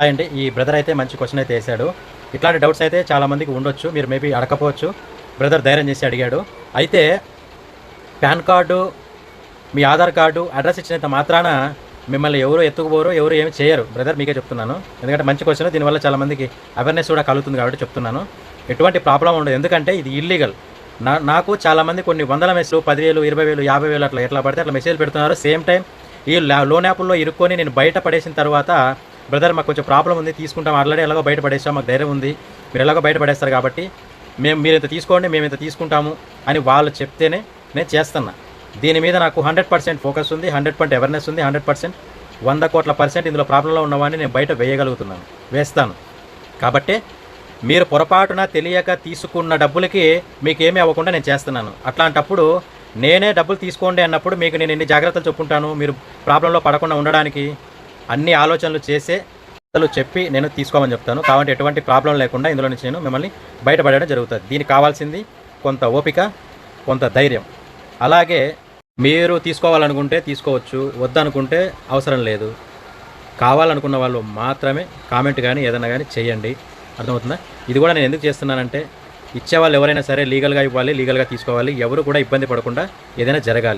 Hi అండి ఈ brother అయితే మంచి క్వశ్చన్ అయితే వేశాడు. ఇట్లాంటి డౌట్స్ అయితే చాలా మందికి ఉండొచ్చు. మీరు మేబీ అడగకపోవచ్చు. బ్రదర్ ధైర్యం చేసి అడిగాడు. అయితే పాన్ కార్డు మీ ఆధార్ కార్డు అడ్రస్ ఇచ్చినంత మాత్రాన మిమ్మల్ని ఎవరు ఎత్తుకుపోరు ఎవరు ఏమి చేయరు. బ్రదర్ మీకే చెప్తున్నాను. ఎందుకంటే మంచి క్వశ్చన్ దీనివల్ల చాలా మందికి అవేర్నెస్ కూడా కలుగుతుంది కాబట్టి చెప్తున్నాను. ఎటువంటి ప్రాబ్లం ఉండదు. ఎందుకంటే ఇది ఇల్లీగల్ నా నాకు చాలామంది కొన్ని వందల మెసేజ్లు పదివేలు ఇరవై వేలు యాభై వేలు అట్లా ఎట్లా పడితే అట్లా మెసేజ్ పెడుతున్నారు. సేమ్ టైం ఈ లోన్ యాప్లో ఇరుక్కొని నేను బయట పడేసిన తర్వాత బ్రదర్ మాకు కొంచెం ప్రాబ్లం ఉంది తీసుకుంటాం. ఆల్రెడీ ఎలాగో బయట మాకు ధైర్యం ఉంది. మీరు ఎలాగో బయటపడేస్తారు కాబట్టి మేము మీరు ఇంత తీసుకోండి మేము ఇంత తీసుకుంటాము అని వాళ్ళు చెప్తేనే నేను చేస్తున్నా. దీని మీద నాకు హండ్రెడ్ పర్సెంట్ ఫోకస్ ఉంది హండ్రెడ్ పర్సెంట్ అవేర్నెస్ ఉంది హండ్రెడ్ పర్సెంట్ వంద కోట్ల పర్సెంట్ ఇందులో ప్రాబ్లంలో ఉన్నవాడిని నేను బయట వేయగలుగుతున్నాను వేస్తాను. కాబట్టి మీరు పొరపాటున తెలియక తీసుకున్న డబ్బులకి మీకు ఏమీ అవ్వకుండా నేను చేస్తున్నాను. అట్లాంటప్పుడు నేనే డబ్బులు తీసుకోండి అన్నప్పుడు మీకు నేను ఎన్ని జాగ్రత్తలు చెప్పుకుంటాను మీరు ప్రాబ్లంలో పడకుండా ఉండడానికి అన్ని ఆలోచనలు చేసే కథలు చెప్పి నేను తీసుకోమని చెప్తాను. కాబట్టి ఎటువంటి ప్రాబ్లం లేకుండా ఇందులో నుంచి నేను మిమ్మల్ని బయటపడడం జరుగుతుంది. దీనికి కావాల్సింది కొంత ఓపిక కొంత ధైర్యం. అలాగే మీరు తీసుకోవాలనుకుంటే తీసుకోవచ్చు వద్దనుకుంటే అవసరం లేదు. కావాలనుకున్న వాళ్ళు మాత్రమే కామెంట్ కానీ ఏదైనా కానీ చేయండి. అర్థమవుతుందా? ఇది కూడా నేను ఎందుకు చేస్తున్నానంటే ఇచ్చేవాళ్ళు ఎవరైనా సరే లీగల్గా ఇవ్వాలి లీగల్గా తీసుకోవాలి. ఎవరు కూడా ఇబ్బంది పడకుండా ఏదైనా జరగాలి.